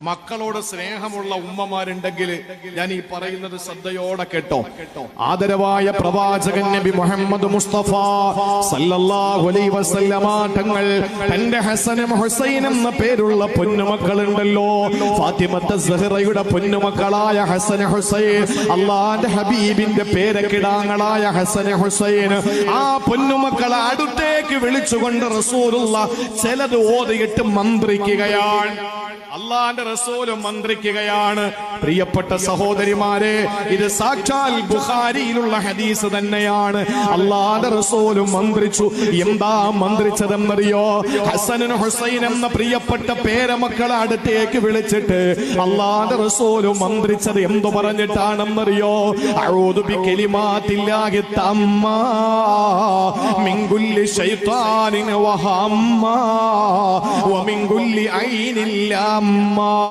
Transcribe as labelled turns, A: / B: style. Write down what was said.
A: മക്കളോട് സ്നേഹമുള്ള ഉമ്മമാരുണ്ടെങ്കിൽ ഞാൻ ഈ പറയുന്നത് ശ്രദ്ധയോടെ കേട്ടോ. ആദരവായ പ്രവാചകൻ നബി മുഹമ്മദ് മുസ്തഫ സല്ലല്ലാഹു അലൈഹി വസല്ലമ തങ്ങൾ തന്റെ ഹസനും ഹുസൈനും എന്ന പേരുള്ള പൊന്നുമക്കളുണ്ടല്ലോ. ഫാത്തിമത്ത സഹറയുടെ പൊന്നുമക്കളായ ഹസൻ ഹുസൈൻ അള്ളാന്റെ ഹബീബിന്റെ പേരക്കിടാങ്ങളായ ഹസൻ ഹുസൈൻ ആ പൊന്നുമക്കളെ അടുത്തേക്ക് വിളിച്ചുകൊണ്ട് റസൂലുള്ള ചിലത് ഓതിയിട്ട് മന്ത്രിക്കുകയാണ്. അള്ളാന്റെ റസൂലും മന്ത്രിക്കുകയാണ്. പ്രിയപ്പെട്ട സഹോദരിമാരെ ഇത് സാക്ഷാൽ ബുഹാരിയിലുള്ള ഹദീസ് തന്നെയാണ്. അള്ളാന്റെ റസൂലും മന്ത്രിച്ചു. എന്താ മന്ത്രിച്ചതെന്നറിയോ? ഹസനും ഹുസൈൻ എന്ന പ്രിയപ്പെട്ട പേരമക്കളെ അടുത്തേക്ക് വിളിച്ചിട്ട് അള്ളാന്റെ റസൂലും മന്ത്രിച്ചത് എന്തു പറഞ്ഞിട്ടാണെന്നറിയോ? അഊദു ബികലിമാത്തില്ലാഹി തമ്മാ. കുല്ലി ശൈത്താനിൻ വഹമ്മാ. വമിൻ കുല്ലി ഐനിൻ ലാമ്മാ